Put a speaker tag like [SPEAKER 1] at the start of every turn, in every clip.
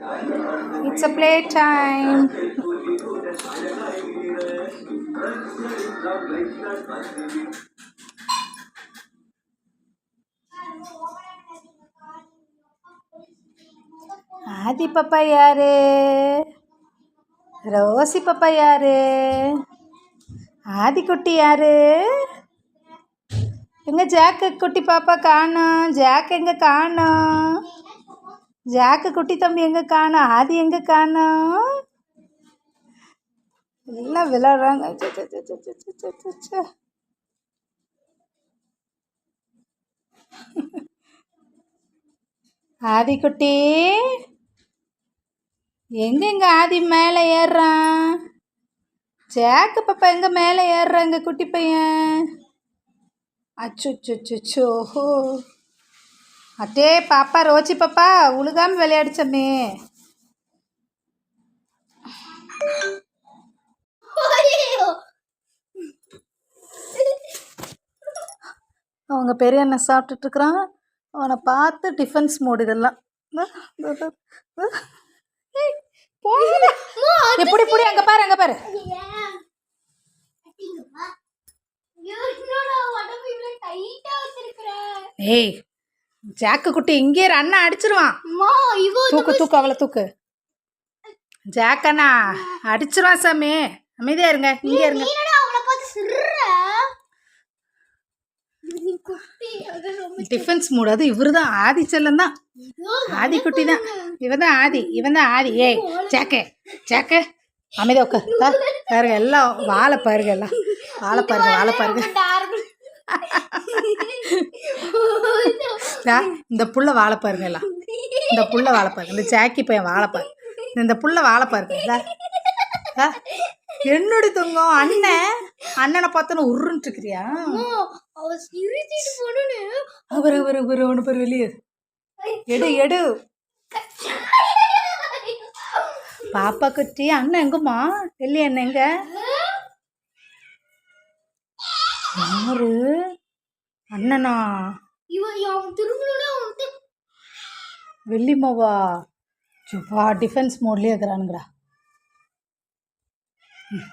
[SPEAKER 1] It's a playtime. ஆதி பாப்பா யாரு? Rousey பாப்பா யாரு? குட்டி யாரு? எங்க ஜாக்கு குட்டி பாப்பா காணோம். ஜாக் எங்க காணும்? ஜாக்கு குட்டி தம்பி எங்கே காணும் ஆதி எங்கே காணோம் எல்லாம் விளாடுறாங்க ஆதிக்குட்டி ஆதி குட்டி எங்கெங்க ஆதி மேலே ஏறுறான்? ஜாக்கு பாப்பா எங்கே மேலே ஏறுறாங்க குட்டி பையன்? அச்சு அச்சு ஓஹோ. அட்டே பாப்பா ரோச்சி பாப்பா உழுகாம விளையாடிச்சம்மே அவங்க பெரிய அண்ணன் சாப்பிட்டுட்டு இருக்கிறான் அவனை பார்த்து டிஃபென்ஸ் மோடு இதெல்லாம். எப்படி இப்படி அங்கே பாரு அங்கே பாரு. ஏய் ஜாக்கு குட்டி இங்கே அண்ணா அடிச்சிருவான். தூக்கு தூக்கு அவளை தூக்கு. ஜாக் அண்ணா அடிச்சிருவான் சாமி. அமைதியா இருங்க இங்கே இருங்க. டிஃபென்ஸ் மூடு அது இவரு தான் ஆதி செல்லம் தான். ஆதி குட்டி தான். இவன் தான் ஆதி இவன் தான் ஆதி. ஏய் ஜாக்கு ஜாக்கு. அமைதியா உட்கார் பாருங்க எல்லாம் வாழை பாருங்க எல்லாம். வாழை பாருங்க வாழை பாருங்க. இந்த புள்ள வாழை பாருங்க எல்லாம் இந்த புள்ள வாழை பாருங்க இந்த ஜாக்கி பையன் வாழை பாரு இந்த புள்ள வாழை பாருங்க. என்னடி தங்கம்? அண்ணன் அண்ணனை பார்த்தோன்னு உருன்ட்டு இருக்கிறியா? அவர் அவர் அவர் அவனு பேர் வெளியே. எடு எடு. பாப்பா குட்டி அண்ணன் எங்கம்மா? வெள்ளி அண்ணன் எங்க? யாரு? அண்ணனா? வெள்ளிமாவா சுப்பா டிஃபென்ஸ் மோட்லேயே இருக்கிறானுங்கடா.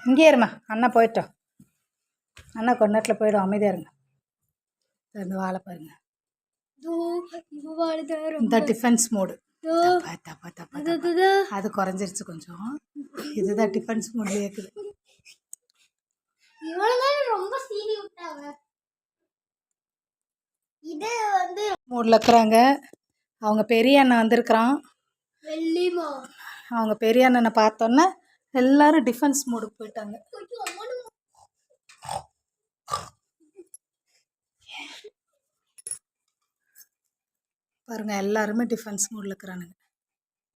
[SPEAKER 1] இங்கே இருமா அண்ணா போயிட்டோம். அண்ணா கொஞ்ச நேரத்தில் போயிடும் அமைதியாக இருங்க. இந்த வாழை பாருங்க. இந்த டிஃபென்ஸ் மோடு தப்பா தப்பா தப்பா தப்பா. அது குறைஞ்சிருச்சு கொஞ்சம். இதுதான் டிஃபென்ஸ் மோட்லேயே இருக்குது.
[SPEAKER 2] ரொம்ப சீனி விட்டாங்க. இது வந்து
[SPEAKER 1] மூடில் இருக்கிறாங்க. அவங்க பெரிய அண்ணன் வந்திருக்கிறான்.
[SPEAKER 2] வெள்ளிமா
[SPEAKER 1] அவங்க பெரிய அண்ணனை பார்த்தோன்னே எல்லாரும் டிஃபென்ஸ் மோடுக்கு போயிட்டாங்க. பாருங்க எல்லாருமே டிஃபென்ஸ் மோடில் இருக்கிறானுங்க.